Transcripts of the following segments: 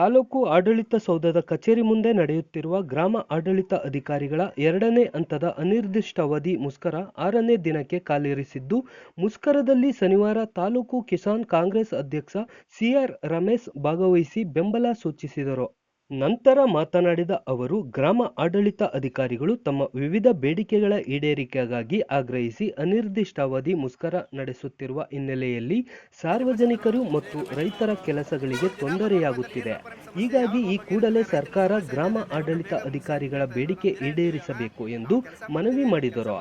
ತಾಲೂಕು ಆಡಳಿತ ಸೌಧದ ಕಚೇರಿ ಮುಂದೆ ನಡೆಯುತ್ತಿರುವ ಗ್ರಾಮ ಆಡಳಿತ ಅಧಿಕಾರಿಗಳ ಎರಡನೇ ಹಂತದ ಅನಿರ್ದಿಷ್ಟಾವಧಿ ಮುಷ್ಕರ ಆರನೇ ದಿನಕ್ಕೆ ಕಾಲಿರಿಸಿದ್ದು, ಮುಷ್ಕರದಲ್ಲಿ ಶನಿವಾರ ತಾಲೂಕು ಕಿಸಾನ್ ಕಾಂಗ್ರೆಸ್ ಅಧ್ಯಕ್ಷ ಸಿಆರ್ ರಮೇಶ್ ಭಾಗವಹಿಸಿ ಬೆಂಬಲ ಸೂಚಿಸಿದರು. ನಂತರ ಮಾತನಾಡಿದ ಅವರು, ಗ್ರಾಮ ಆಡಳಿತ ಅಧಿಕಾರಿಗಳು ತಮ್ಮ ವಿವಿಧ ಬೇಡಿಕೆಗಳ ಈಡೇರಿಕೆಗಾಗಿ ಆಗ್ರಹಿಸಿ ಅನಿರ್ದಿಷ್ಟಾವಧಿ ಮುಷ್ಕರ ನಡೆಸುತ್ತಿರುವ ಹಿನ್ನೆಲೆಯಲ್ಲಿ ಸಾರ್ವಜನಿಕರು ಮತ್ತು ರೈತರ ಕೆಲಸಗಳಿಗೆ ತೊಂದರೆಯಾಗುತ್ತಿದೆ. ಹೀಗಾಗಿ ಈ ಕೂಡಲೇ ಸರ್ಕಾರ ಗ್ರಾಮ ಆಡಳಿತ ಅಧಿಕಾರಿಗಳ ಬೇಡಿಕೆ ಈಡೇರಿಸಬೇಕು ಎಂದು ಮನವಿ ಮಾಡಿದರು.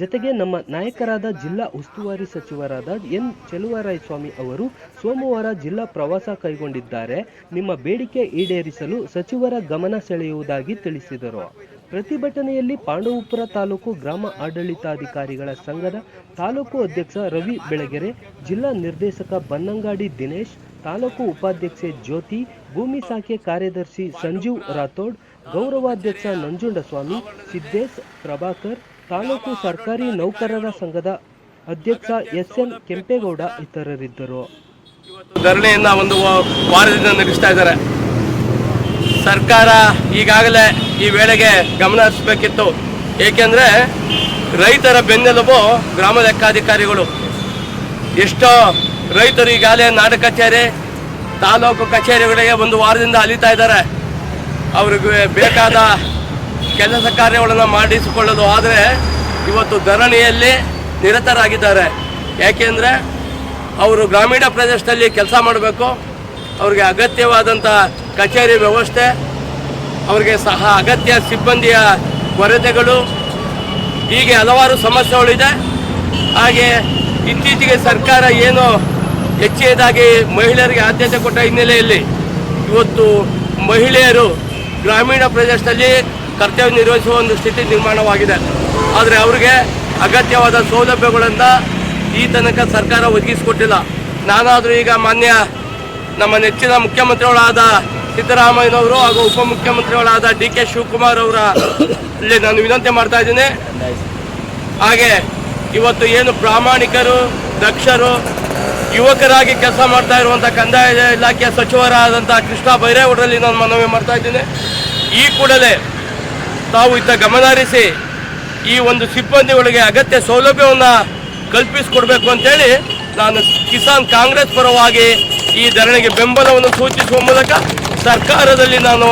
ಜತೆಗೆ ನಮ್ಮ ನಾಯಕರಾದ ಜಿಲ್ಲಾ ಉಸ್ತುವಾರಿ ಸಚಿವರಾದ ಎನ್ ಸ್ವಾಮಿ ಅವರು ಸೋಮವಾರ ಜಿಲ್ಲಾ ಪ್ರವಾಸ ಕೈಗೊಂಡಿದ್ದಾರೆ. ನಿಮ್ಮ ಬೇಡಿಕೆ ಈಡೇರಿಸಲು ಸಚಿವರ ಗಮನ ಸೆಳೆಯುವುದಾಗಿ ತಿಳಿಸಿದರು. ಪ್ರತಿಭಟನೆಯಲ್ಲಿ ಪಾಂಡವಪುರ ತಾಲೂಕು ಗ್ರಾಮ ಆಡಳಿತಾಧಿಕಾರಿಗಳ ಸಂಘದ ತಾಲೂಕು ಅಧ್ಯಕ್ಷ ರವಿ ಬೆಳಗೆರೆ, ಜಿಲ್ಲಾ ನಿರ್ದೇಶಕ ಬನ್ನಂಗಾಡಿ ದಿನೇಶ್, ತಾಲೂಕು ಉಪಾಧ್ಯಕ್ಷೆ ಜ್ಯೋತಿ, ಭೂಮಿ ಶಾಖೆ ಕಾರ್ಯದರ್ಶಿ ಸಂಜೀವ್ ರಾಥೋಡ್, ಗೌರವಾಧ್ಯಕ್ಷ ನಂಜುಂಡಸ್ವಾಮಿ, ಸಿದ್ದೇಶ್ ಪ್ರಭಾಕರ್ ತಾಲೂಕು ಸರ್ಕಾರಿ ನೌಕರರ ಸಂಘದ ಅಧ್ಯಕ್ಷ ಎಸ್ ಎನ್ ಕೆಂಪೇಗೌಡ ಇತರರಿದ್ದರು. ಧರಣಿಯನ್ನ ಒಂದು ವಾರದಿಂದ ನಡೆಸ್ತಾ ಇದ್ದಾರೆ. ಸರ್ಕಾರ ಈಗಾಗಲೇ ಈ ವೇಳೆಗೆ ಗಮನ ಹರಿಸಬೇಕಿತ್ತು. ಏಕೆಂದರೆ ರೈತರ ಬೆನ್ನೆಲುಬು ಗ್ರಾಮ ಲೆಕ್ಕಾಧಿಕಾರಿಗಳು. ಎಷ್ಟೋ ರೈತರು ಈಗಾಗಲೇ ನಾಡ ಕಚೇರಿ, ತಾಲೂಕು ಕಚೇರಿಗಳಿಗೆ ಒಂದು ವಾರದಿಂದ ಅಲಿತಾ ಇದ್ದಾರೆ. ಅವ್ರಿಗೆ ಬೇಕಾದ ಕೆಲಸ ಕಾರ್ಯಗಳನ್ನು ಮಾಡಿಸಿಕೊಳ್ಳೋದು ಆದರೆ ಇವತ್ತು ಧರಣಿಯಲ್ಲಿ ನಿರತರಾಗಿದ್ದಾರೆ. ಯಾಕೆಂದರೆ ಅವರು ಗ್ರಾಮೀಣ ಪ್ರದೇಶದಲ್ಲಿ ಕೆಲಸ ಮಾಡಬೇಕು, ಅವ್ರಿಗೆ ಅಗತ್ಯವಾದಂಥ ಕಚೇರಿ ವ್ಯವಸ್ಥೆ, ಅವರಿಗೆ ಸಹ ಅಗತ್ಯ ಸಿಬ್ಬಂದಿಯ ಕೊರತೆಗಳು, ಹೀಗೆ ಹಲವಾರು ಸಮಸ್ಯೆಗಳಿದೆ ಹಾಗೆ ಇತ್ತೀಚೆಗೆ ಸರ್ಕಾರ ಏನು ಹೆಚ್ಚಿನದಾಗಿ ಮಹಿಳೆಯರಿಗೆ ಆದ್ಯತೆ ಕೊಟ್ಟ ಹಿನ್ನೆಲೆಯಲ್ಲಿ ಇವತ್ತು ಮಹಿಳೆಯರು ಗ್ರಾಮೀಣ ಪ್ರದೇಶದಲ್ಲಿ ಕರ್ತವ್ಯ ನಿರ್ವಹಿಸುವ ಒಂದು ಸ್ಥಿತಿ ನಿರ್ಮಾಣವಾಗಿದೆ. ಆದರೆ ಅವರಿಗೆ ಅಗತ್ಯವಾದ ಸೌಲಭ್ಯಗಳನ್ನು ಈ ತನಕ ಸರ್ಕಾರ ಒದಗಿಸಿಕೊಟ್ಟಿಲ್ಲ. ನಾನಾದರೂ ಈಗ ಮಾನ್ಯ ನಮ್ಮ ನೆಚ್ಚಿನ ಮುಖ್ಯಮಂತ್ರಿಗಳಾದ ಸಿದ್ದರಾಮಯ್ಯನವರು ಹಾಗೂ ಉಪಮುಖ್ಯಮಂತ್ರಿಗಳಾದ ಡಿ ಕೆ ಶಿವಕುಮಾರ್ ಅವರ ಅಲ್ಲಿ ನಾನು ವಿನಂತಿ ಮಾಡ್ತಾ ಇದ್ದೀನಿ. ಹಾಗೆ ಇವತ್ತು ಏನು ಪ್ರಾಮಾಣಿಕರು, ದಕ್ಷರು, ಯುವಕರಾಗಿ ಕೆಲಸ ಮಾಡ್ತಾ ಇರುವಂಥ ಕಂದಾಯ ಇಲಾಖೆಯ ಸಚಿವರಾದಂಥ ಕೃಷ್ಣ ಬೈರೇಗೌಡರಲ್ಲಿ ನಾನು ಮನವಿ ಮಾಡ್ತಾ ಇದ್ದೀನಿ. ಈ ಕೂಡಲೇ ತಾವು ಇದ್ದ ಗಮನ ಹರಿಸಿ ಈ ಒಂದು ಸಿಬ್ಬಂದಿಗಳಿಗೆ ಅಗತ್ಯ ಸೌಲಭ್ಯವನ್ನು ಕಲ್ಪಿಸಿಕೊಡ್ಬೇಕು ಅಂತೇಳಿ ನಾನು ಕಿಸಾನ್ ಕಾಂಗ್ರೆಸ್ ಪರವಾಗಿ ಈ ಧರಣಿಗೆ ಬೆಂಬಲವನ್ನು ಸೂಚಿಸುವ ಮೂಲಕ ಸರ್ಕಾರದಲ್ಲಿ ನಾನು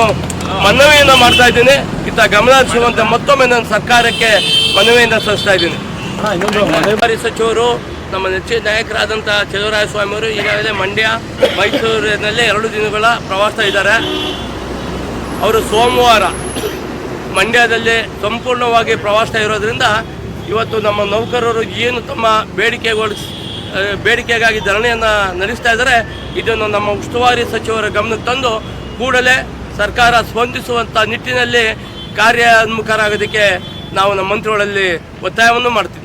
ಮನವಿಯನ್ನು ಮಾಡ್ತಾ ಇದ್ದೀನಿ. ಇತ್ತ ಗಮನ ಹರಿಸುವಂತೆ ಮತ್ತೊಮ್ಮೆ ನಾನು ಸರ್ಕಾರಕ್ಕೆ ಮನವಿಯನ್ನು ಸಲ್ಲಿಸ್ತಾ ಇದ್ದೀನಿ. ಮನವಿ. ಸಚಿವರು ನಮ್ಮ ನೆಚ್ಚಿನ ನಾಯಕರಾದಂಥ ಚಲುವರಾಯ ಸ್ವಾಮಿಯವರು ಈಗಾಗಲೇ ಮಂಡ್ಯ ಮೈಸೂರಿನಲ್ಲಿ ಎರಡು ದಿನಗಳ ಪ್ರವಾಸ ಇದ್ದಾರೆ. ಅವರು ಸೋಮವಾರ ಮಂಡ್ಯದಲ್ಲಿ ಸಂಪೂರ್ಣವಾಗಿ ಪ್ರವಾಸ ಇರೋದ್ರಿಂದ ಇವತ್ತು ನಮ್ಮ ನೌಕರರು ಏನು ತಮ್ಮ ಬೇಡಿಕೆಗಳು ಬೇಡಿಕೆಗಾಗಿ ಧರಣಿಯನ್ನು ನಡೆಸ್ತಾ ಇದ್ದಾರೆ ಇದನ್ನು ನಮ್ಮ ಉಸ್ತುವಾರಿ ಸಚಿವರ ಗಮನಕ್ಕೆ ತಂದು ಕೂಡಲೇ ಸರ್ಕಾರ ಸ್ಪಂದಿಸುವಂಥ ನಿಟ್ಟಿನಲ್ಲಿ ಕಾರ್ಯೋನ್ಮುಖರಾಗೋದಕ್ಕೆ ನಾವು ನಮ್ಮ ಮಂತ್ರಿಗಳಲ್ಲಿ ಒತ್ತಾಯವನ್ನು ಮಾಡ್ತೀವಿ.